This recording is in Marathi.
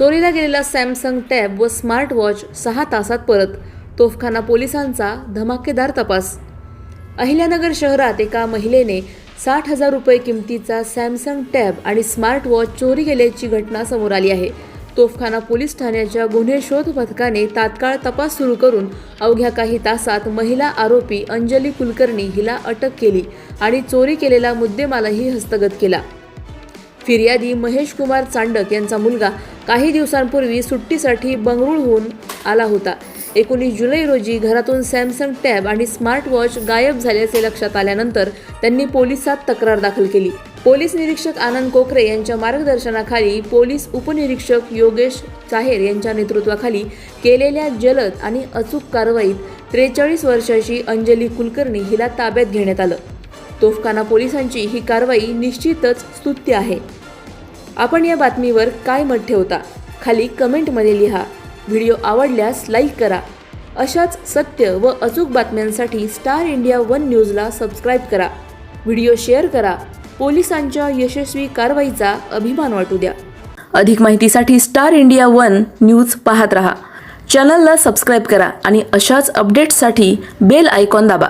चोरीला गेलेला सॅमसंग टॅब व स्मार्ट वॉच सहा तासात परत. तोफखाना पोलिसांचा धमाकेदार तपास. अहिल्यानगर शहरात एका महिलेने साठ हजार रुपये किमतीचा सॅमसंग टॅब आणि स्मार्ट वॉच चोरी गेल्याची घटना समोर आली आहे. तोफखाना पोलीस ठाण्याच्या गुन्हे शोध पथकाने तात्काळ तपास सुरू करून अवघ्या काही तासात महिला आरोपी अंजली कुलकर्णी हिला अटक केली आणि चोरी केलेला मुद्देमालही हस्तगत केला. फिर्यादी महेश कुमार चांडक यांचा मुलगा काही दिवसांपूर्वी सुट्टीसाठी बंगळुरूहून आला होता. एकोणीस जुलै रोजी घरातून सॅमसंग टॅब आणि स्मार्टवॉच गायब झाल्याचे लक्षात आल्यानंतर त्यांनी पोलिसात तक्रार दाखल केली. पोलीस निरीक्षक आनंद कोकरे यांच्या मार्गदर्शनाखाली पोलीस उपनिरीक्षक योगेश चाहेर यांच्या नेतृत्वाखाली केलेल्या जलद आणि अचूक कारवाईत त्रेचाळीस वर्षाची अंजली कुलकर्णी हिला ताब्यात घेण्यात आलं. तोफखाना पोलिसांची ही कारवाई निश्चितच स्तुत्य आहे. आपण या बातमीवर काय मत ठेवता? खाली कमेंटमध्ये लिहा. व्हिडिओ आवडल्यास लाईक करा. अशाच सत्य व अचूक बातम्यांसाठी स्टार इंडिया वन न्यूजला सबस्क्राईब करा. व्हिडिओ शेअर करा. पोलिसांच्या यशस्वी कारवाईचा अभिमान वाटू द्या. अधिक माहितीसाठी स्टार इंडिया वन न्यूज पाहत रहा. चॅनलला सबस्क्राईब करा आणि अशाच अपडेट्ससाठी बेल आयकॉन दाबा.